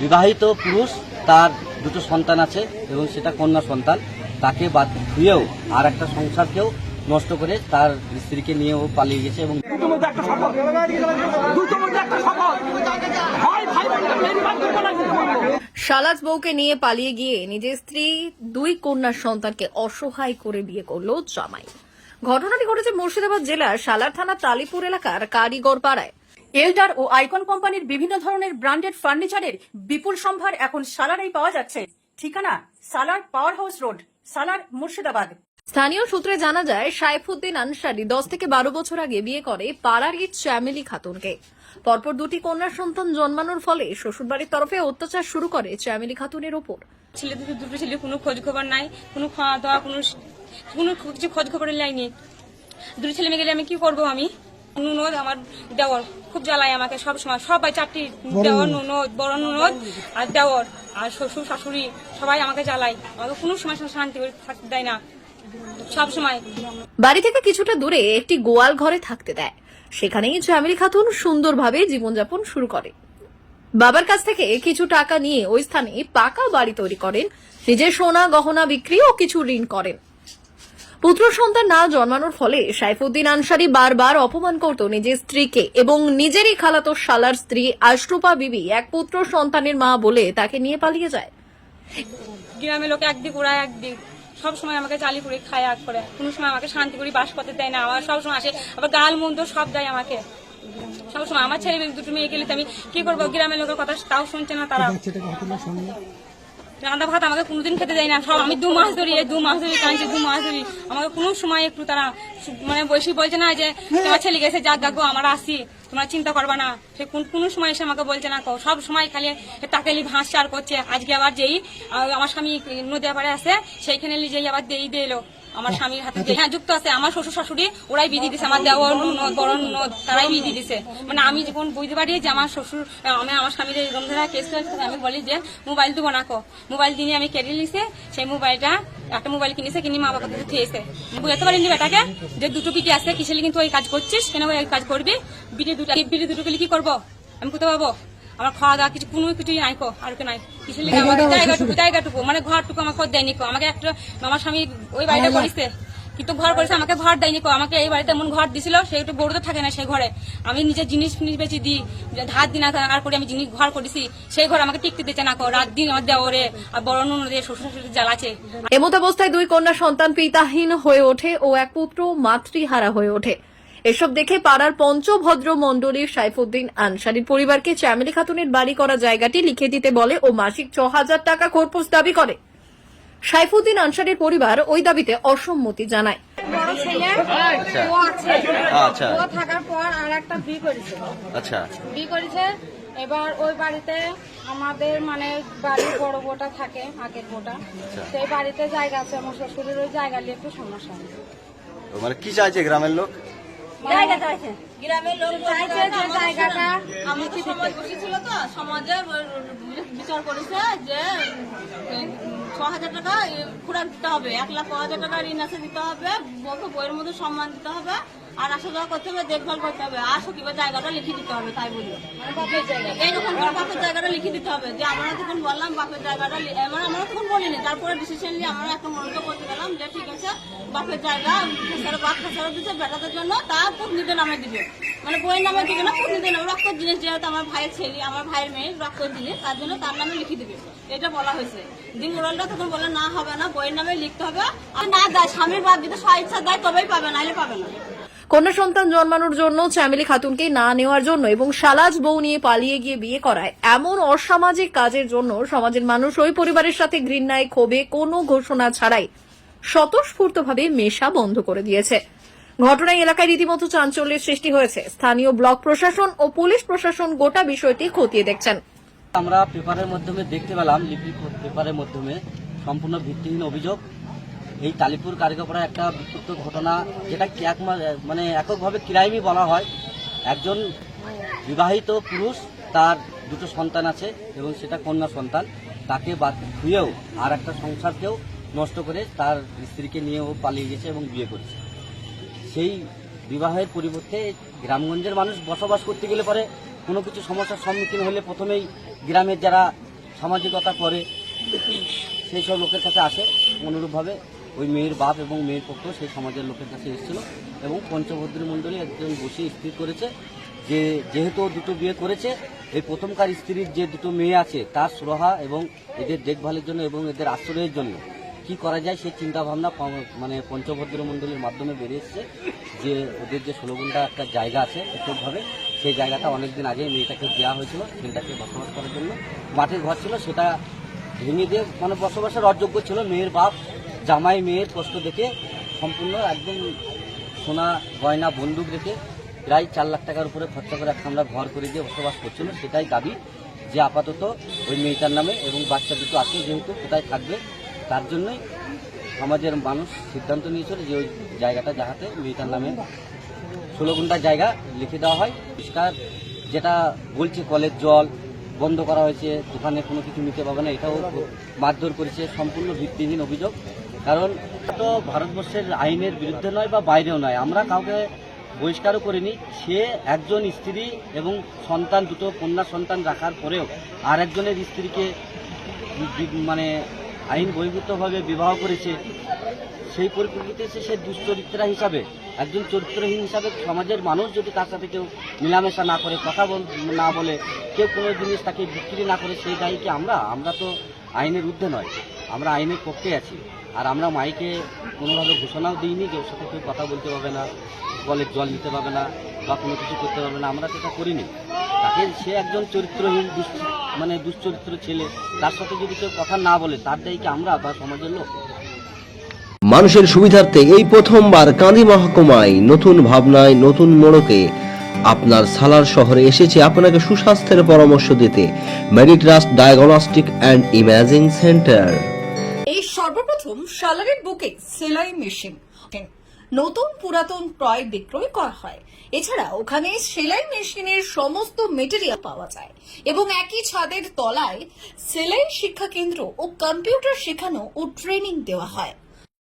বিবাহিত পুরুষ তার দুটো সন্তান আছে এবং সেটা কন্যা সন্তান। তাকে বাদ ধুয়েও আর একটা সংসারকেও নষ্ট করে তার স্ত্রীকে নিয়েও পালিয়ে গেছে এবং শালাজ বউকে নিয়ে পালিয়ে গিয়ে নিজের স্ত্রী দুই কন্যা সন্তানকে অসহায় করে বিয়ে করল জামাই। ঘটনাটি ঘটেছে মুর্শিদাবাদ জেলার সালার থানা তালিপুর এলাকার কারিগর পাড়ায় এলডার ও আইকন কোম্পানির বিভিন্ন ধরনের ব্র্যান্ডেড ফার্নিচারের বিপুল সম্ভার এখন সালারেই পাওয়া যাচ্ছে। ঠিকানা Salar power house road Salar Murshidabad. স্থানীয় সূত্রে জানা যায় সাইফুদ্দিন আনসারি দশ থেকে বারো বছর আগে বিয়ে করে পাড়ারই চ্যামেলি খাতুনকে। পরপর দুটি কন্যা সন্তান জন্মানোর ফলে শ্বশুরবাড়ির তরফে অত্যাচার শুরু করে চ্যামেলি খাতুনের ওপর। ছেলে দুটো দুটো ছেলে কোনো খোঁজ খবর নাই কোনো খাওয়া দাওয়া কোনো কোনো কিছু খোঁজ খবরের লাইনি দুটো ছেলে মেয়ে গেলে আমি কি করব আমি? নুনদ আমার দেওর খুব জ্বালায় আমাকে সব সময়। সবাই চারটি দেওয়ার নুনদ বড় নুনদ আর দেওর আর শ্বশুর শাশুড়ি সবাই আমাকে জ্বালায়। আমাকে কোনো সময় শান্তি করে থাকতে দেয় না। সব সময়। বাড়ি থেকে কিছুটা দূরে একটি গোয়াল ঘরে থাকতে দেয়। সেখানেই চ্যামেলি খাতুন সুন্দরভাবে জীবনযাপন শুরু করে। বাবার কাছ থেকে কিছু টাকা নিয়ে ওই স্থানে পাকা বাড়ি তৈরি করেন। নিজের সোনা গহনা বিক্রি ও কিছু ঋণ করেন। পুত্র সন্তান না জন্মানোর ফলে সাইফুদ্দিন আনসারি বারবার অপমান করত নিজের স্ত্রীকে এবং নিজেরই খালাতো শালার স্ত্রী আশরুপা বিবি এক পুত্র সন্তানের মা বলে তাকে নিয়ে পালিয়ে যায়। গ্রামের লোক একদিক ওরা একদিক। সব সময় আমাকে চালি করে খায় আগ করে। কোনো সময় আমাকে শান্তি করে বাস করতে দেয় না। আমার সব সময় আসে আবার গাল মন্দ সব দেয় আমাকে। সব সময় আমার ছেলে মেয়ে দুটো মেয়ে গেলে তো আমি কি করব? গ্রামের লোকের কথা তাও শুনছে না তারা। রান্না ভাত আমাকে কোনোদিন খেতে দেয় না। সব আমি দু মাস ধরি, এই দু মাস ধরি কাঁদছি দু মাস ধরি। আমাকে কোনো সময় একটু তারা মানে বসে বলছে না যে, তোমার ছেলে গেছে যা দেখো, আমার আসি। তোমরা চিন্তা করবা না। সে কোন কোনো সময় এসে আমাকে বলছে না। সব সময় খালি তাকেলি ভাঁস চার করছে। আজকে আবার যেই আমার স্বামী নদিয়া পাড়ে আছে, সেইখানে যেই আবার দেই দিলো আমার স্বামীর হাতে যে- হ্যাঁ যুক্ত আছে। আমার শ্বশুর শাশুড়ি ওরাই বিধি দিছে। আমার দেওয়ার ননদ বড় ননদ তারাই বিধি দিছে। মানে আমি যখন বুঝতে পারি যে আমার শ্বশুর আমি আমার স্বামীর এই রমজানা কেস করেছে আমি বলি যে মোবাইল দেবো না কো মোবাইল দিয়ে আমি কেটে নিছে। সেই মোবাইলটা একটা মোবাইল কিনেছে কিনে মা বাবা কাছে থিয়েছে। বুঝতে পারিনি বেটাকে যে দুটো পিটি আছে কিসের কিন্তু ওই কাজ করছিস? কেন ওই কাজ করবি? বিটে দুটো বিটে দুটো কি করব? আমি কোথাও পাবো? আমার খাওয়া দাওয়া কিছু কোনো কিছুই নাই কো আর কি নাই। লিগে আমার জায়গাটুকু জায়গাটুকু মানে ঘরটুকু আমার দেয়নি কো। আমাকে একটা আমার স্বামী ওই বাড়িটা করিছে কিন্তু ঘর করেছে আমাকে ঘর দেয়নি কো। আমাকে এই বাড়িতে এমন ঘর দিছিল সেই একটু বড় তো থাকে না সেই ঘরে। আমি নিজের জিনিস ফিনিস বেশি দিই ধার দিন আর করে আমি জিনিস ঘর করেছি সেই ঘর আমাকে টিকতে দিচ্ছে না কো। রাত দিন আমার দেওয়ারে আর বড় নুন দিয়ে শ্বশুর শাশুড়ি জ্বালাছে এমত অবস্থায় দুই কন্যা সন্তান পিতাহীন হয়ে ওঠে ও এক পুত্র মাতৃহারা হয়ে ওঠে। এসব দেখে পাড়ার পঞ্চভদ্র মণ্ডলীর সাইফুদ্দিন আনসারির পরিবারকে চ্যামেলি খাতুনের বাড়ি করা জায়গাটি লিখে দিতে বলে ও মাসিক ছ হাজার টাকা খরপোশ দাবি করে। সাইফুদ্দিন আনসারির পরিবার ওই দাবিতে অসম্মতি জানায়। আচ্ছা। ও আছে। আচ্ছা। আচ্ছা। এবার ওই বাড়িতে আমাদের মানে বাড়ির বড় বোটা থাকে আগের বোটা সেই বাড়িতে জায়গা আছে আমার শ্বশুরের ওই জায়গা নিয়ে একটু সমস্যা মানে কি চাইছে গ্রামের লোক? গ্রামের লোক আমাদের সমাজ বসেছিল তো সমাজে বিচার করেছে যে ছ হাজার টাকা খুরাক দিতে হবে এক লাখ ছ হাজার টাকা ঋণ আছে দিতে হবে বউকে বইয়ের মধ্যে সম্মান দিতে হবে। আর আসা যাওয়া করতে হবে, দেখভাল করতে হবে। আর সকিবার জায়গাটা লিখে দিতে হবে, তাই বলি। এইরকম বাপের জায়গাটা লিখে দিতে হবে। যে আমরা তখন বললাম বাপের জায়গাটা মানে আমরা তখন বলিনি, তারপরে ডিসিশন নিয়ে আমরা একটা মনোযোগ করতে গেলাম যে ঠিক আছে, বাপের জায়গা খেসারা বাপ খেসারা দিচ্ছে বেটাদের জন্য, তা পুতনিদের নামে দিবে। মানে বইয়ের নামে দিবে না, পুতনিদের নামে রক্ত জিনিস যেহেতু আমার ভাইয়ের ছেলে, আমার ভাইয়ের মেয়ে রক্ত জিনিস তার জন্য তার নামে লিখে দিবে। এটা বলা হয়েছে। দিন মোড়ালটা তখন বলে না হবে না বইয়ের নামে লিখতে হবে। আর না দেয়, স্বামীর বাদ দিতে স্ব ইচ্ছা দেয়, তবেই পাবে নাহলে পাবে না। কন্যা সন্তান জন্মানোর জন্য চ্যামেলি খাতুনকে না নেওয়ার জন্য এবং সালাজ বউ নিয়ে পালিয়ে গিয়ে বিয়ে করায়। এমন অসামাজিক কাজের জন্য সমাজের মানুষ ওই পরিবারের সাথে ঘৃণায় ক্ষোভে কোনো ঘোষণা ছাড়াই স্বতঃস্ফূর্তভাবে মেশা বন্ধ করে দিয়েছে। ঘটনায় এলাকায় রীতিমতো চাঞ্চল্যের সৃষ্টি হয়েছে। স্থানীয় ব্লক প্রশাসন ও পুলিশ প্রশাসন গোটা বিষয়টি খতিয়ে দেখছেন। আমরা পেপারের মাধ্যমে দেখতে পেলাম লিপি পেপারের মাধ্যমে সম্পূর্ণ ভিত্তিহীন অভিযোগ। এই টালিপুর কারিগরপাড়া একটা বিক্ষিপ্ত ঘটনা, যেটা এক মানে এককভাবে ক্রাইমই বলা হয়। একজন বিবাহিত পুরুষ, তার দুটো সন্তান আছে এবং সেটা কন্যা সন্তান। তাকে বাদ ধুয়েও আর একটা সংসারকেও নষ্ট করে তার স্ত্রীকে নিয়েও পালিয়ে গেছে এবং বিয়ে করেছে। সেই বিবাহের পরিবর্তে গ্রামগঞ্জের মানুষ বসবাস করতে গেলে পরে কোনো কিছু সমস্যার সম্মুখীন হলে প্রথমেই গ্রামের যারা সামাজিকতা করে, সেই সব লোকের কাছে আসে। অনুরূপভাবে ওই মেয়ের বাপ এবং মেয়ের পক্ষ সেই সমাজের লোকের কাছে এসেছিল এবং পঞ্চভদ্র মণ্ডলী একজন বসে স্থির করেছে যে, যেহেতু দুটো বিয়ে করেছে, এই প্রথমকার স্ত্রীর যে দুটো মেয়ে আছে, তার সুরাহা এবং এদের দেখভালের জন্য এবং এদের আশ্রয়ের জন্য কি করা যায় সেই চিন্তা ভাবনা মানে পঞ্চভদ্র মণ্ডলীর মাধ্যমে বেরিয়ে এসছে যে ওদের যে ষোলগুন্ডা একটা জায়গা আছে পৃথকভাবে সেই জায়গাটা অনেকদিন আগে মেয়েটাকে দেওয়া হয়েছিল, ছেলেটাকে বসবাস করার জন্য। মাটির ঘর ছিল, সেটা ভেঙে দিয়ে মানে বসবাসের অযোগ্য ছিল মেয়ের বাপ জামাই মেয়ের কষ্ট দেখে সম্পূর্ণ একদম সোনা গয়না বন্দুক রেখে প্রায় চার লাখ টাকার উপরে খরচা করে একটা আমরা ঘর করে দিয়ে বসবাস করছিল, সেটাই দাবি যে আপাতত ওই মেয়েটার নামে এবং বাচ্চা দুটো আছে যেহেতু কোথায় থাকবে, তার জন্যই সমাজের মানুষ সিদ্ধান্ত নিয়েছিল যে ওই জায়গাটা যাহাতে মেয়েটার নামে ষোলো ঘণ্টার জায়গা লিখে দেওয়া হয়। পরিষ্কার যেটা বলছে কলের জল বন্ধ করা হয়েছে, দোকানে কোনো কিছু নিতে পারবে না, এটাও মারধর করেছে, সম্পূর্ণ ভিত্তিহীন অভিযোগ। কারণ তো ভারতবর্ষের আইনের বিরুদ্ধে নয় বা বাইরেও নয়, আমরা কাউকে বহিষ্কারও করিনি। সে একজন স্ত্রী এবং সন্তান, দুটো কন্যা সন্তান রাখার পরেও আর একজনের স্ত্রীকে মানে আইন বহির্ভূতভাবে বিবাহ করেছে, সেই পরিপ্রেক্ষিতে সে দুশ্চরিত্রা হিসাবে, একজন চরিত্রহীন হিসাবে সমাজের মানুষ যদি তার সাথে কেউ মেলামেশা না করে, কথা বল, না বলে, কেউ কোনো জিনিস তাকে বিক্রি না করে, সেই দায়ী কি আমরা? আমরা তো আইনের ঊর্ধ্বে নয়, আমরা আইনের পক্ষে আছি। আর আমরা মাইকে কোনোভাবে ঘোষণাও দিইনি যে ওর সাথে কেউ কথা বলতে পারবে না, কলের জল নিতে পারবে না বা কোনো কিছু করতে পারবে না, আমরা সেটা করিনি। তাকে সে একজন চরিত্রহীন মানে দুশ্চরিত্র ছেলে, তার সাথে যদি কেউ কথা না বলে, তার দায়ী আমরা বা সমাজের লোক? মানুষের সুবিধার্থে এই প্রথমবার কান্দি মহকুমায় নতুন ভাবনায় নতুন মোড়কে আপনার সালার শহরে এসেছে আপনাকে সুস্বাস্থ্যের পরামর্শ দিতে। Meditrust diagnostic and imaging centre সর্বপ্রথম সালারের বুকে সেলাই মেশিন নতুন পুরাতন ক্রয় বিক্রয় করা হয়। এছাড়া ওখানে সেলাই মেশিনের সমস্ত মেটেরিয়াল পাওয়া যায় এবং একই ছাদের তলায় সেলাই শিক্ষা কেন্দ্র ও কম্পিউটার শেখানো ও ট্রেনিং দেওয়া হয়।